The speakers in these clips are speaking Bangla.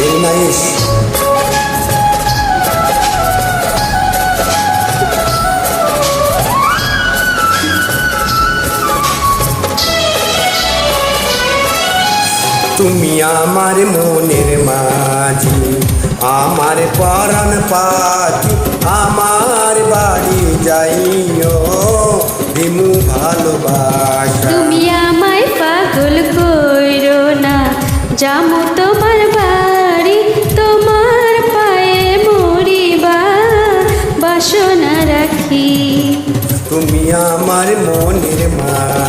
Very তুমি আমার মনের মাঝি, আমার পরাণ পাখি, আমার বাড়ি যাইও রিমু ভালোবাসা। তুমি আমায় পাগল কইরো না, জামু আমার মনের মাঝি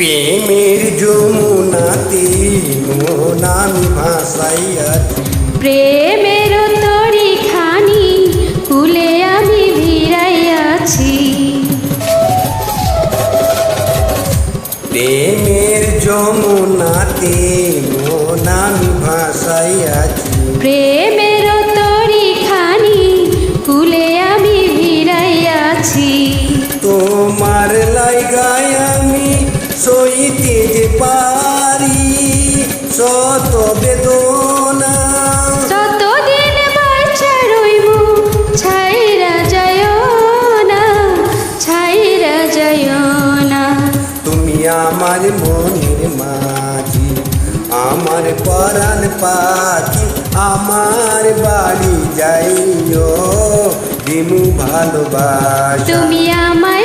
প্রেমের যমুনাতে মন আমি ভাসাইয়াছি প্রেমের তরি খানি কুলে আমি ভিড়াইয়াছি। প্রেমের যমুনাতে মন আমি ভাসাইয়াছি প্রেমের তরি খানি কুলে আমি ভিড়াইয়াছি। তোমার লাইগায় সইতে যে পারি শত বেদনা। যতদিন বাঁচা রইব ছাইরা যায় না ছাইরা যায় না। তুমি আমার মনের মাঝি আমার পরাণ পাখি আমার বাড়ি যাইও দিমু ভালোবাসা। তুমি আমায়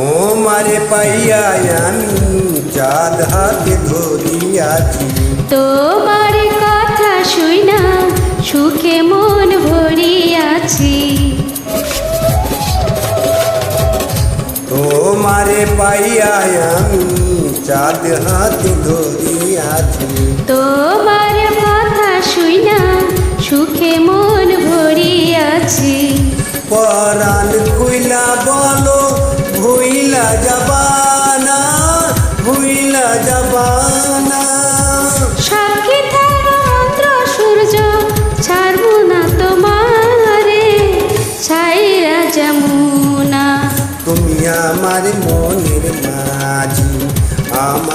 তোমারে পাইয়া আমি চাঁদ হাতে ধরিয়াছি। তোমার কথা শুই না সুখে মন ভরিয়াছি। তোমারে পাইয়া আমি চাঁদ হাতে ধরিয়াছি। তোমার কথা শুই না সুখে মন ভরিয়াছি। পরাণ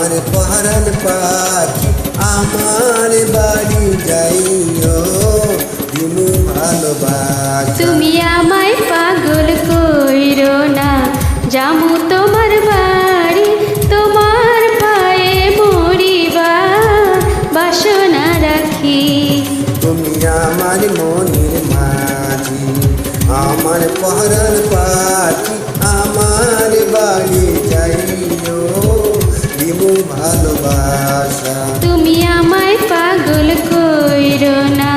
আমার পরাণ পাখি আমার বাড়ি যাইও, দিনু ভালোবাস। তুমি আমায় পাগল কইরো না, জামু তোমার বাড়ি ভালোবাসা। তুমি আমায় পাগল কইরো না।